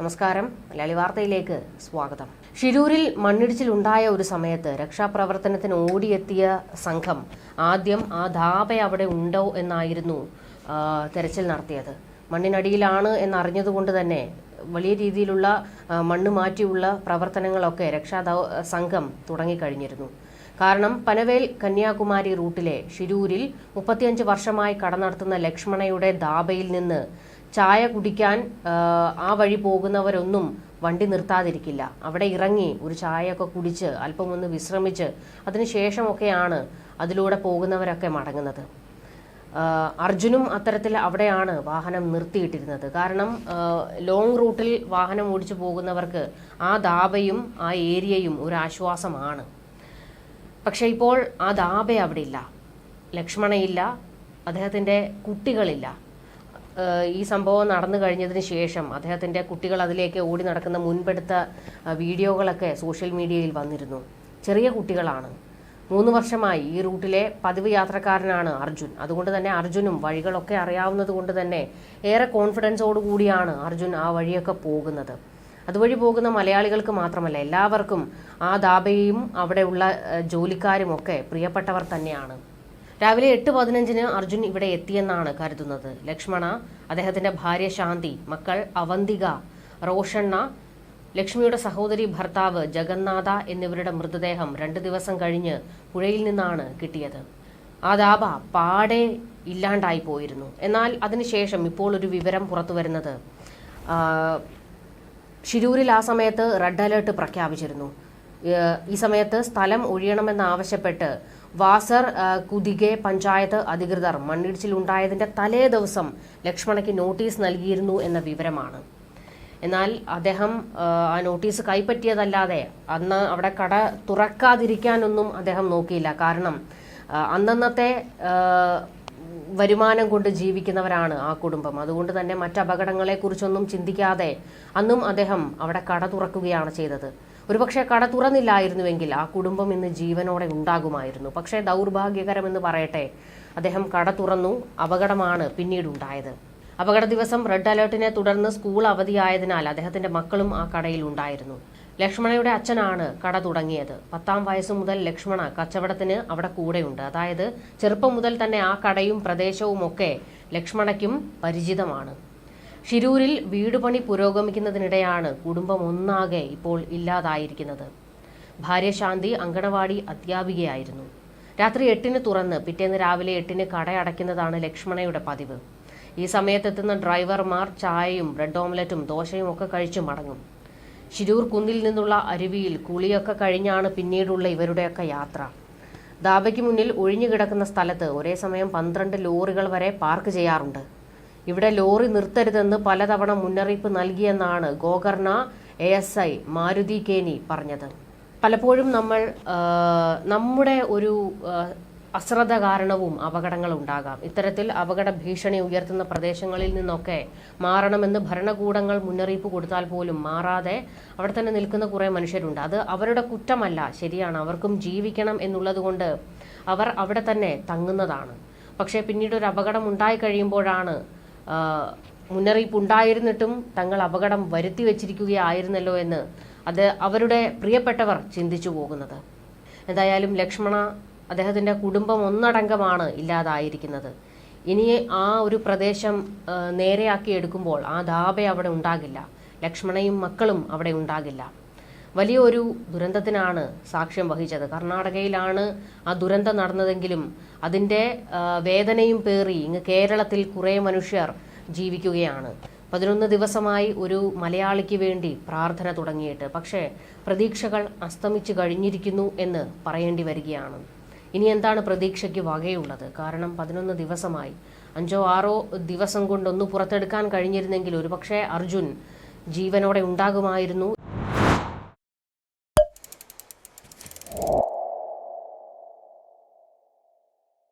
നമസ്കാരം. മലയാളി വാർത്തയിലേക്ക് സ്വാഗതം. ഷിരൂരിൽ മണ്ണിടിച്ചിലുണ്ടായ ഒരു സമയത്ത് രക്ഷാപ്രവർത്തനത്തിന് ഓടിയെത്തിയ സംഘം ആദ്യം ആ ധാബ അവിടെ ഉണ്ടോ എന്നായിരുന്നു തെരച്ചിൽ നടത്തിയത്. മണ്ണിനടിയിലാണ് എന്നറിഞ്ഞതുകൊണ്ട് തന്നെ വലിയ രീതിയിലുള്ള മണ്ണ് മാറ്റിയുള്ള പ്രവർത്തനങ്ങളൊക്കെ രക്ഷാ സംഘം തുടങ്ങിക്കഴിഞ്ഞിരുന്നു. കാരണം പനവേൽ കന്യാകുമാരി റൂട്ടിലെ ഷിരൂരിൽ മുപ്പത്തിയഞ്ച് വർഷമായി കട നടത്തുന്ന ലക്ഷ്മണയുടെ ധാബയിൽ നിന്ന് ചായ കുടിക്കാൻ ആ, വഴി പോകുന്നവരൊന്നും വണ്ടി നിർത്താതിരിക്കില്ല. അവിടെ ഇറങ്ങി ഒരു ചായയൊക്കെ കുടിച്ച് അല്പം ഒന്ന് വിശ്രമിച്ച് അതിനുശേഷമൊക്കെയാണ് അതിലൂടെ പോകുന്നവരൊക്കെ മടങ്ങുന്നത്. അർജുനും അത്തരത്തിൽ അവിടെയാണ് വാഹനം നിർത്തിയിട്ടിരുന്നത്. കാരണം ലോങ് റൂട്ടിൽ വാഹനം ഓടിച്ചു പോകുന്നവർക്ക് ആ ദാബയും ആ ഏരിയയും ഒരു ആശ്വാസമാണ്. പക്ഷെ ഇപ്പോൾ ആ ധാബ അവിടെ ഇല്ല. ലക്ഷ്മണയില്ല അദ്ദേഹത്തിന്റെ കുട്ടികളില്ല. ഈ സംഭവം നടന്നു കഴിഞ്ഞതിന് ശേഷം അദ്ദേഹത്തിന്റെ കുട്ടികൾ അതിലേക്ക് ഓടി നടക്കുന്ന മുൻപെടുത്ത വീഡിയോകളൊക്കെ സോഷ്യൽ മീഡിയയിൽ വന്നിരുന്നു. ചെറിയ കുട്ടികളാണ്. മൂന്ന് വർഷമായി ഈ റൂട്ടിലെ പതിവ് യാത്രക്കാരനാണ് അർജുൻ. അതുകൊണ്ട് തന്നെ അർജുനും വഴികളൊക്കെ അറിയാവുന്നത് കൊണ്ട് തന്നെ ഏറെ കോൺഫിഡൻസോട് കൂടിയാണ് അർജുൻ ആ വഴിയൊക്കെ പോകുന്നത്. അതുവഴി പോകുന്ന മലയാളികൾക്ക് മാത്രമല്ല എല്ലാവർക്കും ആ ദാബയും അവിടെയുള്ള ജോലിക്കാരും ഒക്കെ പ്രിയപ്പെട്ടവർ തന്നെയാണ്. രാവിലെ എട്ട് പതിനഞ്ചിന് അർജുൻ ഇവിടെ എത്തിയെന്നാണ് കരുതുന്നത്. ലക്ഷ്മണ അദ്ദേഹത്തിന്റെ ഭാര്യ ശാന്തി മക്കൾ അവന്തിക റോഷണ്ണ ലക്ഷ്മിയുടെ സഹോദരി ഭർത്താവ് ജഗന്നാഥ എന്നിവരുടെ മൃതദേഹം രണ്ട് ദിവസം കഴിഞ്ഞ് പുഴയിൽ നിന്നാണ് കിട്ടിയത്. ആ ദാബ പാടെ ഇല്ലാണ്ടായി പോയിരുന്നു. എന്നാൽ അതിനുശേഷം ഇപ്പോൾ ഒരു വിവരം പുറത്തു വരുന്നത് ഷിരൂരിൽ ആ സമയത്ത് റെഡ് അലേർട്ട് പ്രഖ്യാപിച്ചിരുന്നു. ഈ സമയത്ത് സ്ഥലം ഒഴിയണമെന്നാവശ്യപ്പെട്ട് വാസർ കുതികെ പഞ്ചായത്ത് അധികൃതർ മണ്ണിടിച്ചിലുണ്ടായതിന്റെ തലേ ദിവസം ലക്ഷ്മണയ്ക്ക് നോട്ടീസ് നൽകിയിരുന്നു എന്ന വിവരമാണ്. എന്നാൽ അദ്ദേഹം ആ നോട്ടീസ് കൈപ്പറ്റിയതല്ലാതെ അന്ന് അവിടെ കട തുറക്കാതിരിക്കാനൊന്നും അദ്ദേഹം നോക്കിയില്ല. കാരണം അന്നന്നത്തെ വരുമാനം കൊണ്ട് ജീവിക്കുന്നവരാണ് ആ കുടുംബം. അതുകൊണ്ട് തന്നെ മറ്റ് അപകടങ്ങളെക്കുറിച്ചൊന്നും ചിന്തിക്കാതെ അന്നും അദ്ദേഹം അവിടെ കട തുറക്കുകയാണ് ചെയ്തത്. ഒരുപക്ഷെ കട തുറന്നില്ലായിരുന്നുവെങ്കിൽ ആ കുടുംബം ഇന്ന് ജീവനോടെ ഉണ്ടാകുമായിരുന്നു. പക്ഷേ ദൗർഭാഗ്യകരമെന്ന് പറയട്ടെ അദ്ദേഹം കട തുറന്നു. അപകടമാണ് പിന്നീട് ഉണ്ടായത് അപകട ദിവസം റെഡ് അലേർട്ടിനെ തുടർന്ന് സ്കൂൾ അവധിയായതിനാൽ അദ്ദേഹത്തിന്റെ മക്കളും ആ കടയിൽ ഉണ്ടായിരുന്നു. ലക്ഷ്മണയുടെ അച്ഛനാണ് കട തുടങ്ങിയത്. പത്താം വയസ്സ് മുതൽ ലക്ഷ്മണ കച്ചവടത്തിന് അവിടെ കൂടെയുണ്ട്. അതായത് ചെറുപ്പം മുതൽ തന്നെ ആ കടയും പ്രദേശവും ഒക്കെ ലക്ഷ്മണയ്ക്കും പരിചിതമാണ്. ഷിരൂരിൽ വീടുപണി പുരോഗമിക്കുന്നതിനിടെയാണ് കുടുംബം ഒന്നാകെ ഇപ്പോൾ ഇല്ലാതായിരിക്കുന്നത്. ഭാര്യ ശാന്തി അങ്കണവാടി അധ്യാപികയായിരുന്നു. രാത്രി എട്ടിന് തുറന്ന് പിറ്റേന്ന് രാവിലെ എട്ടിന് കട അടയ്ക്കുന്നതാണ് ലക്ഷ്മണയുടെ പതിവ്. ഈ സമയത്തെത്തുന്ന ഡ്രൈവർമാർ ചായയും ബ്രെഡ് ഓംലറ്റും ദോശയും ഒക്കെ കഴിച്ചു മടങ്ങും. ശിരൂർ കുന്നിൽ നിന്നുള്ള അരുവിയിൽ കുളിയൊക്കെ കഴിഞ്ഞാണ് പിന്നീടുള്ള ഇവരുടെയൊക്കെ യാത്ര. ദാബയ്ക്ക് മുന്നിൽ ഒഴിഞ്ഞു കിടക്കുന്ന സ്ഥലത്ത് ഒരേ സമയം പന്ത്രണ്ട് ലോറികൾ വരെ പാർക്ക് ചെയ്യാറുണ്ട്. ഇവിടെ ലോറി നിർത്തരുതെന്ന് പലതവണ മുന്നറിയിപ്പ് നൽകിയെന്നാണ് Gokarna A S I Maruti Keni പറഞ്ഞത്. പലപ്പോഴും നമ്മൾ നമ്മുടെ ഒരു അശ്രദ്ധ കാരണവും അപകടങ്ങൾ ഉണ്ടാകാം ഇത്തരത്തിൽ അപകട ഭീഷണി ഉയർത്തുന്ന പ്രദേശങ്ങളിൽ നിന്നൊക്കെ മാറണമെന്ന് ഭരണകൂടങ്ങൾ മുന്നറിയിപ്പ് കൊടുത്താൽ പോലും മാറാതെ അവിടെ തന്നെ നിൽക്കുന്ന കുറേ മനുഷ്യരുണ്ട്. അത് അവരുടെ കുറ്റമല്ല ശരിയാണ്. അവർക്കും ജീവിക്കണം എന്നുള്ളതുകൊണ്ട് അവർ അവിടെ തന്നെ തങ്ങുന്നതാണ്. പക്ഷേ പിന്നീട് ഒരു അപകടം ഉണ്ടായി കഴിയുമ്പോഴാണ് മുന്നറിയിപ്പ് ഉണ്ടായിരുന്നിട്ടും തങ്ങൾ അപകടം വരുത്തി വെച്ചിരിക്കുകയായിരുന്നല്ലോ എന്ന് അത് അവരുടെ പ്രിയപ്പെട്ടവർ ചിന്തിച്ചു പോകുന്നത്. എന്തായാലും ലക്ഷ്മണ അദ്ദേഹത്തിന്റെ കുടുംബം ഒന്നടങ്കമാണ് ഇല്ലാതായിരിക്കുന്നത്. ഇനി ആ ഒരു പ്രദേശം നേരെയാക്കി എടുക്കുമ്പോൾ ആ ധാബ അവിടെ ഉണ്ടാകില്ല. ലക്ഷ്മണയും മക്കളും അവിടെ ഉണ്ടാകില്ല. വലിയൊരു ദുരന്തത്തിനാണ് സാക്ഷ്യം വഹിച്ചത്. കർണാടകയിലാണ് ആ ദുരന്തം നടന്നതെങ്കിലും അതിന്റെ വേദനയും പേറി ഇങ്ങ് കേരളത്തിൽ കുറേ മനുഷ്യർ ജീവിക്കുകയാണ്. പതിനൊന്ന് ദിവസമായി ഒരു മലയാളിക്ക് വേണ്ടി പ്രാർത്ഥന തുടങ്ങിയിട്ട്. പക്ഷേ പ്രതീക്ഷകൾ അസ്തമിച്ചു കഴിഞ്ഞിരിക്കുന്നു എന്ന് പറയേണ്ടി വരികയാണ്. ഇനി എന്താണ് പ്രതീക്ഷയ്ക്ക് വകയുള്ളത്? കാരണം പതിനൊന്ന് ദിവസമായി. അഞ്ചോ ആറോ ദിവസം കൊണ്ടൊന്ന് പുറത്തെടുക്കാൻ കഴിഞ്ഞിരുന്നെങ്കിൽ ഒരുപക്ഷെ അർജുൻ ജീവനോടെ ഉണ്ടാകുമായിരുന്നു.